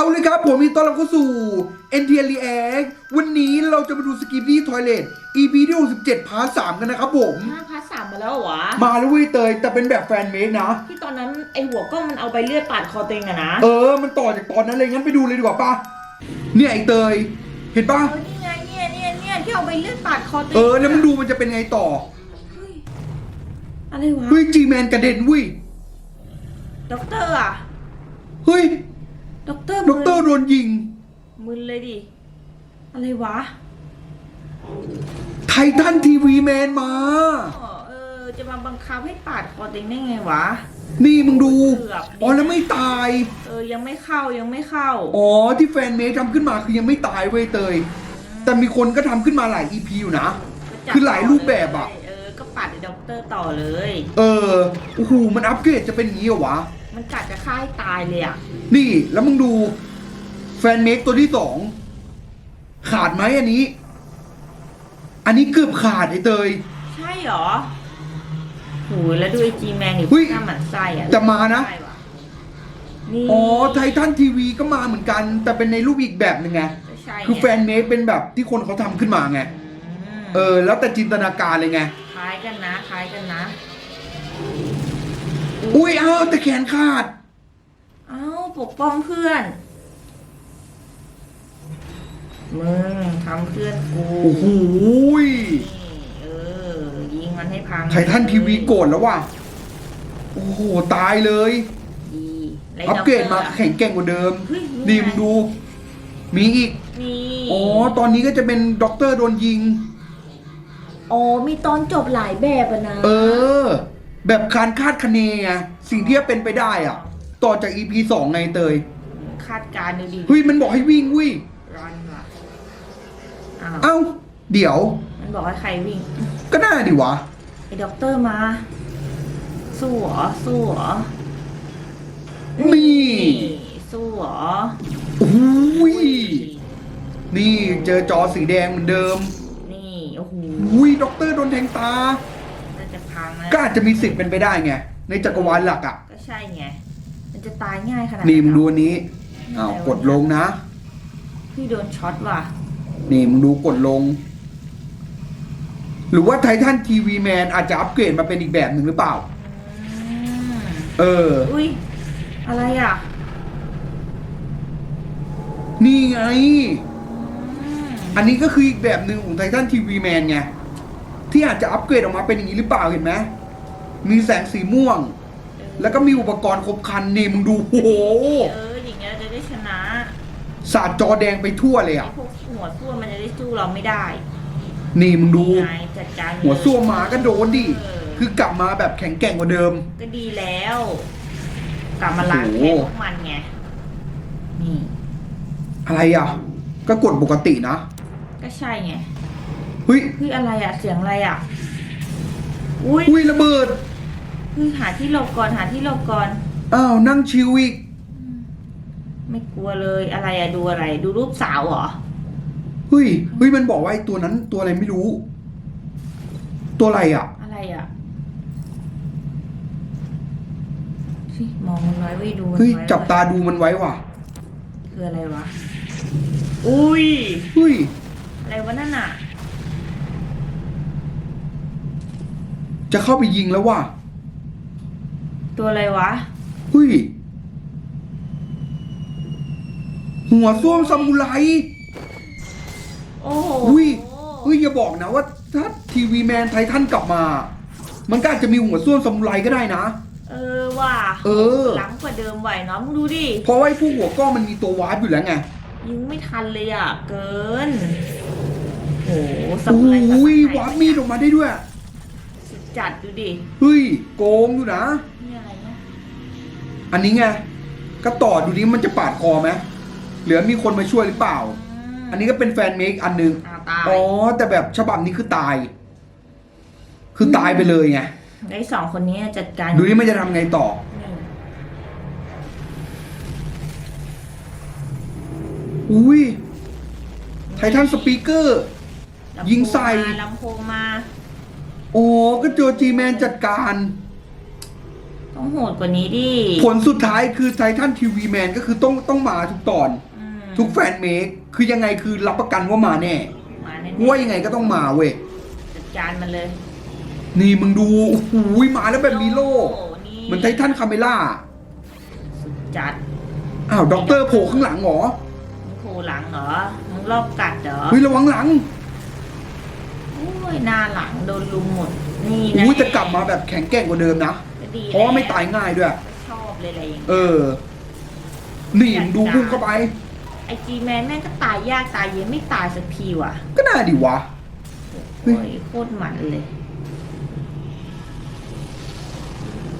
เอาเลยครับผมมีต้อนรับเข้าสู่ n t l React วันนี้เราจะมาดูสกีบี้ทอยเลท EP ที่67พาร์ท3กันนะครับผม ห้าพาร์ทสามมาแล้วเหรอวะมาแล้วเว้ยเตยแต่เป็นแบบแฟนเมดนะ ที่ตอนนั้นไอหัวกล้องมันเอาไปเลือดปาดคอตัวเองอะนะเออ มันต่อจากตอนนั้นเลยงั้นไปดูเลยดีกว่าป่ะ เนี่ยไอเตย เห็นป่ะ เออนี่ไงเนี่ยเนี่ยเนี่ยที่เอาไปเลือดปาดคอตัวเออ แล้วมันดูมันจะเป็นไงต่อเฮ้ยอะไรวะเฮ้ยจีแมนกระเด็นเว้ยด็อกเตอร์อะเฮ้ย ด็อกเตอร์ด็อกเตอร์โดนยิง มึนเลยดิ อะไรวะไททันทีวีแมนมา อ๋อเออ จะมาบังคับให้ปาดคอตัวเองได้ไงวะ นี่มึงดู เกือบ อ๋อแล้วไม่ตาย เออ ยังไม่เข้ายังไม่เข้า อ๋อที่แฟนเมดทำขึ้นมาคือยังไม่ตายเว้ยเตย แต่มีคนก็ทำขึ้นมาหลาย EP อยู่นะ คือหลายรูปแบบอะ เออ ก็ปัดไอ้ด็อกเตอร์ต่อเลย เออ โอ้โห มันอัปเกรดจะเป็นอย่างนี้เหรอวะ มันกัดจะฆ่าให้ตายเลยอะนี่แล้วมึงดูแฟนเมกตัวที่สองขาดไหมอันนี้ อันนี้เกือบขาดไอ้เตย ใช่เหรอโหแล้วดูไอจีแมนนี่เฮ้ยหน้าหมันไส้อะแต่มานะ ใช่ว่นี่อ๋อไททันทีวีก็มาเหมือนกัน แต่เป็นในรูปอีกแบบหนึ่งไง ใช่ไงคือแฟนเมกเป็นแบบที่คนเขาทำขึ้นมาไง มเออ แล้วแต่จินตนาการเลยไง คล้ายกันนะ คล้ายกันนะ อุ้ยเอาแต่แขนขาด เอ้าปกป้องเพื่อน มึงทำเพื่อนกูโอ้โหยนี่เออ ยิงมันให้พังไททันทีวีโกรธแล้วว่ะ โอ้โห ตายเลย ดีแล้วอัปเกรดมาด็อแข็งแกร่งกว่าเดิม เฮ้ยดีไงมึงดู มีอีกนี่อ๋อ ตอนนี้ก็จะเป็นด็อกเตอร์โดนยิง อ๋อมีตอนจบหลายแบบอะนะ เออ แบบการคาดคะเนไงสิ่งที่จะเป็นไปได้อะต่อจาก EP สองไงเตย คาดการณ์ดูดิเฮ้ยมันบอกให้วิ่งวิ่งรันว่ะอ้าวเอ้า เดี๋ยว มันบอกให้ใครวิ่งก็น่าดิวะ ไอ้ด็อกเตอร์มา สู้เหรอสู้เหรอนี่ สู้เหรอโอ้ยนี่เจอจอสีแดงเหมือนเดิมนี่โอ้โหอุ้ยด็อกเตอร์โดนแทงตาน่าจะพังนะ ก็อาจจะมีสิทธิ์เป็นไปได้ไง ในจักรวาลหลักอะ ก็ใช่ไง มันจะตายง่ายขนาดนี่มึงดูเหรอันนี้อ้าวกดลงนะ พี่โดนช็อตว่ะ นี่มึงดูกดลง หรือว่าไททันทีวีแมนอาจจะอัปเกรดมาเป็นอีกแบบหนึ่งหรือเปล่าอืมเออ อุ้ยอะไรอะ นี่ไงอืมอันนี้ก็คืออีกแบบหนึ่งของไททันทีวีแมนไง ที่อาจจะอัปเกรดออกมาเป็นอย่างนี้หรือเปล่าเห็นไหม มีแสงสีม่วง แล้วก็มีอุปกรณ์ครบครันนี่มึงดูโอ้โหเอออย่างเงี้ยจะได้ชนะสาดจอแดงไปทั่วเลยไอ้อะพวกหัวสู้มันจะได้สู้เราไม่ได้นี่มึงดูไงจัดการเลยหัวซั่วหมาก็โดนดิเออคือกลับมาแบบแข็งแกร่งกว่าเดิม ก็ดีแล้ว กลับมาล้างโอ้แค้โหนพวกมันไงนี่ อะไรอะ ก็กดปกตินะก็ใช่ไงเฮ้ยเฮ้ยอะไรอะเสียงอะไรอะอุ้ยอุ้ยระเบิด เฮ้ยหาที่หลบก่อนหาที่หลบก่อน อ้าวนั่งชิวอีกไม่กลัวเลยอะไรอะดูอะไร ดูรูปสาวเหรอเฮ้ยเฮ้ยมันบอกว่าไอ้ตัวนั้นตัวอะไรไม่รู้ ตัวอะไรอะ อะไรอะสิมองมันไว้ไว้ดูมันเฮ้ยไว้จับตาดูมันไว้ว่ะคืออะไรวะอุ้ยเฮ้ยอะไรวะนั่นอะจะเข้าไปยิงแล้วว่ะ ตัวอะไรวะเฮ้ย หัวส้วมซามูไร โอ้โหอุ้ยเฮ้ยอย่าบอกนะว่าถ้าทีวีแมนไททันกลับมา มันก็อาจจะมีหัวส้วมซามูไรก็ได้นะ เออว่ะเออ ล้ำกว่าเดิมไหวเนาะมึงดูดิ เพราะว่าไอ้พวกหัวก้อนมันมีตัววาร์ปอยู่แล้วไง ยิงไม่ทันเลยอะ เกิน โอ้โหสโอ้มุไรสยวมุไรวาร์ปมีดออกมาได้ด้วยสุด จัดดูดิ เฮ้ยโกงอยู่นะ นี่อะไรเนี่ยอันนี้ไงก็ต่อดูนี้มันจะปาดคอไหมเหลือมีคนมาช่วยหรือเปล่ามอันนี้ก็เป็นแฟนเมคอันหนึงอ่าตายอ๋อแต่แบบฉบับนี้คือตาย คือตายไปเลยไงไอ้สองคนนี้จัดการดูนี่มันจะทำไงต่อนี่อุ้ยไททันสปีกเกอร์ลำโพยิงใส่มาลำโพงมา โอ้ก็เจอจีแมนจัดการก็ต้องโหดกว่านี้ดิผลสุดท้ายคือไททันทีวีแมนก็คือต้องต้องมาทุกตอน อืมทุกแฟนเมคคือยังไงคือรับประกันว่ามาแน่มาแน่ว่ายังไงก็ต้องมาเว้ย ๆจัดการมันเลยนี่มึงดูโอ้โหมาแล้วแบบมีโล่นี่เหมือนไททันคาเมล่า สุดจัดอ้าวด็อกเตอร์โผล่ข้างหลังเหรอ มึงโผล่หลังเหรอมึงรอบกัดเหรอ เฮ้ยระวังหลังโอ้ย หน้าหลังโดนลุมหมด นี่นะอุ้ยจะกลับมาแบบแข็งแกร่งกว่าเดิมนะ ก็ดีเพราะว่าไม่ตายง่ายด้วย ชอบเลยอะไรอย่างเอเงี้ยอนี่มึงดูพุ่งเข้าไป ไอจีแมนแม่งก็ตายยากตายเย็นไม่ตายสักทีว่ะก็น่าดีวะ เฮ้โอ้ย ยโคตรมันเลย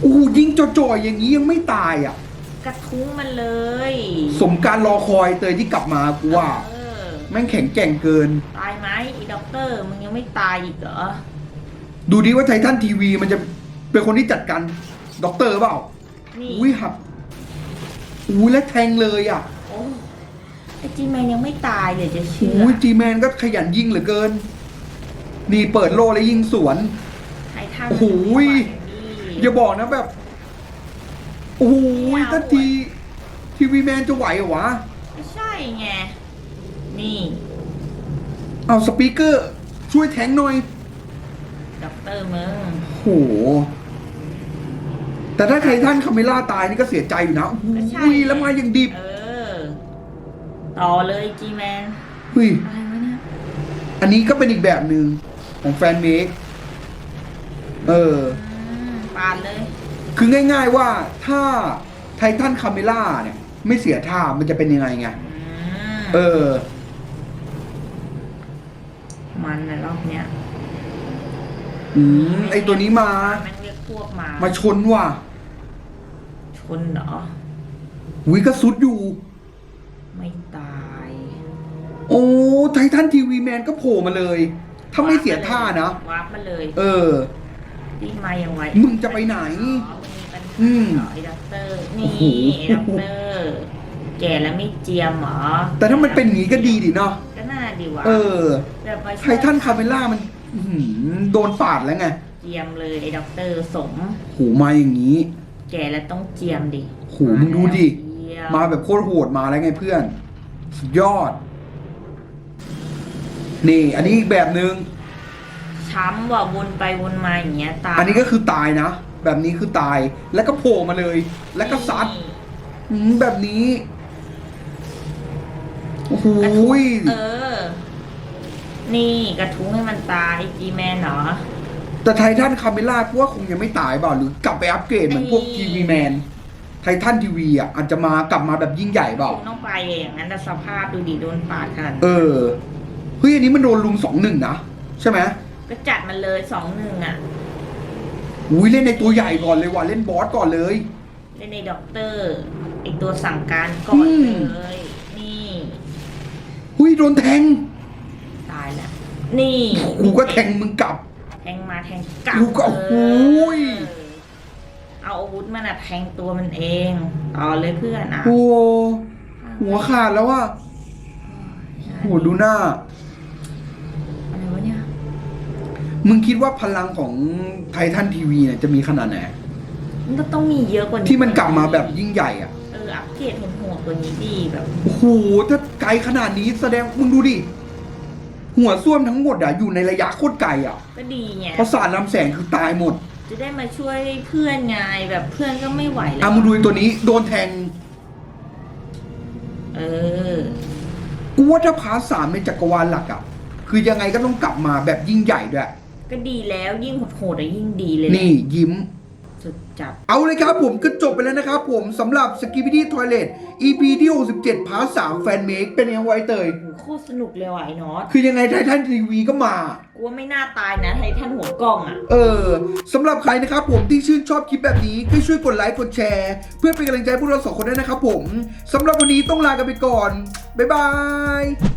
โอ้โหยิงจ่อยๆอย่างนี้ยังไม่ตายอะ กระทุ้งมันเลยสมการรอคอยเตยที่กลับมากูว่า เออแม่งแข็งแกร่งเกิน ตายไหมอี ด็อกเตอร์มึงยังไม่ตายอีกเหรอ ดูดิว่าไททันทีวีมันจะเป็นคนที่จัดการด็อกเตอร์เปล่า นี่อุ้ยหับอุ้ยแล้วแทงเลยอะ โอ้ไอจีแมนยังไม่ตายเลยจะเชื่ออุ้ยจีแมนก็ขยันยิงเหลือเกิน นี่เปิดโล่แล้วยิงสวน ไททันโอ้โหยอย่าบอกนะแบบ โอ้ยถ้าทีทีวีแมนจะไหวเหรอวะ ไม่ใช่ไง นี่ เอาสปีกเกอร์ ช่วยแทงหน่อย ด็อกเตอร์มึงโห แต่ถ้าไททันคาเมล่าตายนี่ก็เสียใจอยู่นะก็ใช่อุ้ยแล้วมาอย่างดิบเออ ต่อเลยจีแมน อุ้ย อะไรวะเนี่ย อันนี้ก็เป็นอีกแบบหนึ่งของแฟนเมค เออ อืมปาดเลย คือง่ายๆว่าถ้าไททันคาเมล่าเนี่ย ไม่เสียท่ามันจะเป็นยังไงไง อืมเออ มันในะรอบเนี้ยอืมไอตัวนี้มาแม่งเรียกพวกมามาชนว่ะชนเหรอวิก็สุดอยู่ ไม่ตาย โอ้ไททันทีวีแมนก็โผล่มาเลย ถ้าไม่เสียท่านะ วาร์ปมาเลยเออ รีบมายังไงมึงจะไปไหนอ๋อมึงมีปัญหาอืมเหรอไอ้ด็อกเตอร์โอ้นี่โหไอ้ด็อกเตอร์ แก่แล้วไม่เจียมเหรอแต่ถ้ามันเป็นอย่างนี้ก็ดีดิเนาะก็น่า ดีวะเออแบบมาไทช่วยทันคาเมล่ามันอื้อหือโดนปาดแล้วไงเจียมเลยไอ้ด็อกเตอร์สมโหมาอย่างนี้ แก่แล้วต้องเจียมดิโหมึงดูดิ เจียมาแบบโคตรโหดมาแล้วไงเพื่อน สุดยอด นี่ อันนี้อีกแบบหนึ่งช้ำว่ะวนไปวนมาอย่างเงี้ยตายอันนี้ก็คือตายนะ แบบนี้คือตายแล้วก็โผล่มาเลย แล้วก็ซัดนี่อืมแบบนี้ โอ้โหกระทุ้งเออ นี่กระทุ้งให้มันตายจีแมนเหรอ แต่ไททันคาเมล่ากูว่าคงยังไม่ตายเปล่าหรือกลับไปอัปเกรดเหมือนพวกไอ้ทีวีแมนไททันทีวีอะอาจจะมากลับมาแบบยิ่งใหญ่เปล่าคุณต้องไปอย่างนั้นแต่สภาพดูดิโดนปาดขนาดเออเฮ้ยอันนี้มันโดนลุมสองหนึ่งนะ ใช่ไหมก็จัดมันเลยสองหนึ่งอะอุ้ยเล่นในตัวใหญ่ก่อนเลยว่ะเล่นบอสก่อนเลย เล่นในด็อกเตอร์ไอตัวสั่งการก่อนอืมเลยนี่หุ้ย โดนแทง ตายแล้ว นี่กูก็แทงมึงกลับ แทงมาแทงกลับกูก็เอโอ้ยเอาอาวุธมันอะแทงตัวมันเอง ต่อเลยเพื่อนอะโอ้หัวขาดแล้วว่ะโหดูหน้า อะไรวะเนี่ย มึงคิดว่าพลังของไททันทีวีเนี่ยจะมีขนาดไหน มันก็ต้องมีเยอะกว่านี้ที่มันกลับมาแบบยิ่งใหญ่อะ เอออัปเกรดเห็นหัว ตัวนี้ดีแบบ โอ้โหถ้าไกลขนาดนี้แสดงมึงดูดิ หัวส้วมทั้งหมดอะอยู่ในระยะโคตรไกลอะก็ดีไงเพราะสารลำแสงคือตายหมด จะได้มาช่วยเพื่อนไงแบบเพื่อนก็ไม่ไหวแล้อะวมึงดูไอ้ตัวนี้โดนแทง เออ กูว่าถ้าพาร์ทสามในจักรวาลหลักอะคือยังไงก็ต้องกลับมาแบบยิ่งใหญ่ด้วย ก็ดีแล้วยิ่งโหดๆอะยิ่งดีเลยแหละนี่ยิ้ม สุดจับเอาเลยครับผมก็จบไปแล้วนะครับผมสำหรับ s k i p p y Toilet EP ที่ 67พาร์ท3แฟนเมคเป็นยังไงไว้เตยโหโคตรสนุกเลยว่ะไอ้นอตคือยังไงไททันทีวีก็มา กูว่าไม่น่าตายนะไททันหัวกล้องอะ เออสำหรับใครนะครับผมที่ชื่นชอบคลิปแบบนี้ก็ช่วยกดไลค์กดแชร์ เพื่อเป็นกำลังใจให้พวกเราสองคนด้วยนะครับผมสำหรับวันนี้ต้องลากันไปก่อน บ๊ายบาย